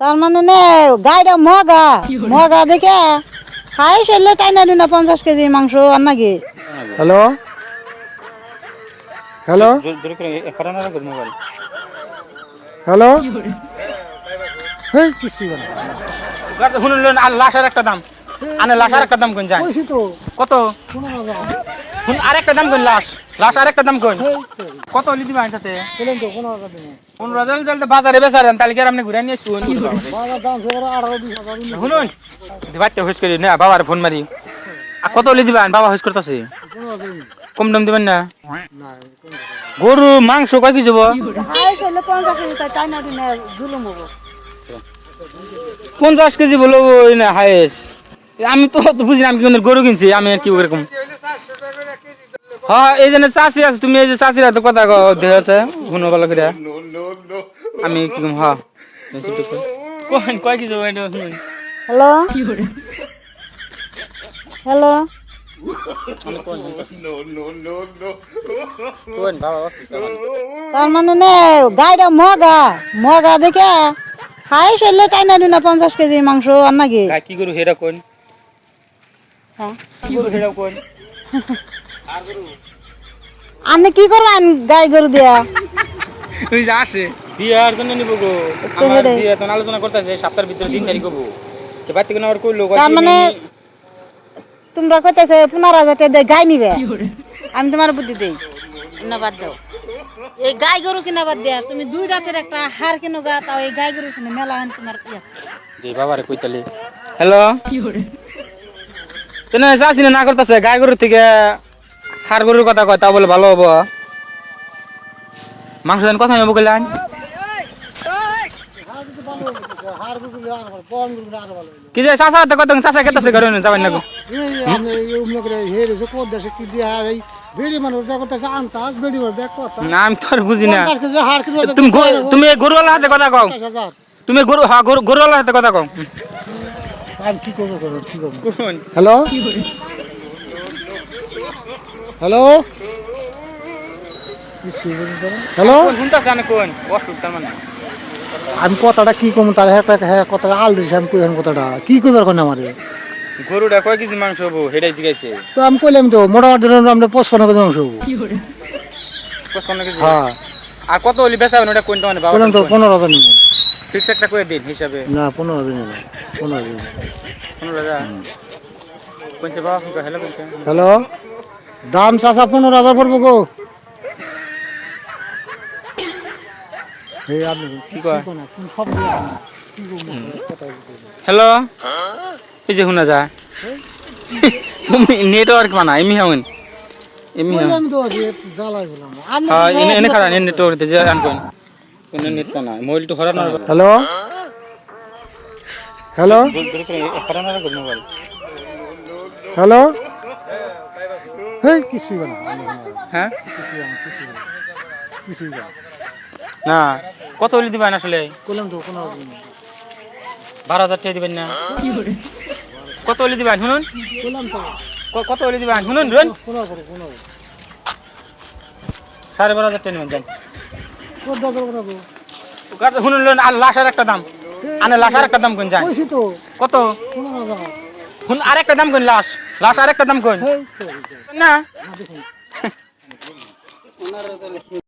তার মানে নে গাইটা মগা। মগা দেখে খাই ফেললে তাই না না পঞ্চাশ কেজি মাংস আর নাকি? হ্যালো? হ্যালো? হ্যালো? হেই কিছু শুনুন আর লাশের একটা দাম। আনে লাশের একটা দাম কোন যায়? কত? আরেকটা দাম কোন লাশ। লাশ আরেকটা দাম তো। কত হলি দিবা এটাতে? বলেন তো পনেরো হাজার দিন পনেরো হাজার তাহলে তো বাজারে বেচারেন তাহলে কি আর আপনি ঘুরে নিয়ে শুন বাজার দাম শুনুন। করি না বাবার ফোন মারি। আর কত হলি দিবেন? বাবা হুস করতেছে। কম দাম দিবেন না? না গরু মাংস কয় কি যাব পঞ্চাশ কেজি তাই না বলো হায়েস। আমি তো বুঝি না আমি গরু কিনছি আমি আর কি ওরকম। হ্যাঁ এই জন্য চাষি আছে তুমি এই যে চাষিরা তো কথা দেহ আছে শুনো ভালো করে। আমি কি কম হ্যাঁ। কয় কি যাব এটা শুনুন হ্যালো? হ্যালো? তার মানে নে গাইটা মগা মগা দেখে খাই ফেললে তাই না না পঞ্চাশ কেজি মাংস আর নাকি? কি গরু হেরা কোন? হ্যাঁ। কি গরু হেরা কোন? আপনি কি করবেন গাই গরু দিয়া? তুই যা আসে। বিয়ার জন্য নিব গো। আমার বিয়ে তো আলোচনা করতেছে সপ্তাহের ভিতরে তিন তারিখ হব। তো বাড়িতে কোনো আবার করল তার মানে তোমরা কইতেছে পনেরো হাজার টাকা গাই নিবে। আমি তোমার বুদ্ধি দেই না বাদ দাও। এই গাই গরু কিনা বাদ দেয়া তুমি দুই রাতের একটা হার কিনো গা তাও এই গাই গরু কিনে মেলা আন তোমার কি আছে? যে বাবারে কইতালি। হ্যালো? কি তো না চাষি না করতেছে গাই গরুর থেকে হার গরুর কথা কয় তা বলে ভালো হব। মাংস দেন কথা নেব কইলেন কি যে চাষা তো কত চাষা কেতেছে ঘরে যাবেন না আমি এই উমনে করে হেরে সে কোদ দেশে কি দিয়া এই বেড়ি মানুষ দেখো তো আনতা বেড়ি মানুষ দেখ কথা না বুঝি তুমি তুমি গরুওয়ালা হাতে কথা কও। তুমি গরু হ্যাঁ গরুওয়ালা হাতে কথা কও হ্যালো? হ্যালো হ্যালো আমি কোন অসুখ মানে আমি কথাটা কি কম? তার হ্যাঁ হ্যাঁ কথাটা আল দিছি আমি কইলাম কথাটা? কি কইবার কোন আমারে? গরুটা কয় কেজি মাংস হব? সেটাই জিজ্ঞাসে তো আমি কইলাম তো মোটামুটি আমরা পঁচপান্ন কেজি মাংস হব। পঁচপান্ন কেজি? হ্যাঁ। আর কত হলি বেচাবেন ওটা কোনটা মানে বাবা কইলাম তো পনেরো হাজার নিবো। ফিক্স একটা করে দিন হিসাবে। না পনেরো হাজার নিবো। পনেরো হাজার। পনেরো হাজার? কোনছে বাবা হ্যালো কোনছে হ্যালো? দাম চাষা পনেরো হাজার পড়ব গো। দিয়ে। হ্যালো? এই যে শুনা তুমি নেটওয়ার্ক মানা এমনি হবেন। এমনি যে হ্যাঁ এনে খারাপ নেটওয়ার্ক আন কোন নেট পানা মোবাইল তো হরানো হ্যালো? হ্যালো? হ্যালো? হেই কিছু না। হ্যাঁ? কিছু না কিছু না। কিছু না। না কত হলি দিবেন আসলে? কইলাম তো কোনো বারো হাজার টাকা দিবেন না। কত হলি দিবেন শুনুন? কত হলি দিবেন শুনুন সাড়ে বারো হাজার টাকা নেবেন শুনুন লাশের একটা দাম। আনে লাশের একটা দাম কোন যান। কত? কোনো হাজার শুন আরেকটা দাম কোন লাশ। লাশ আরেকটা দাম কোন হেই। না। দেখুন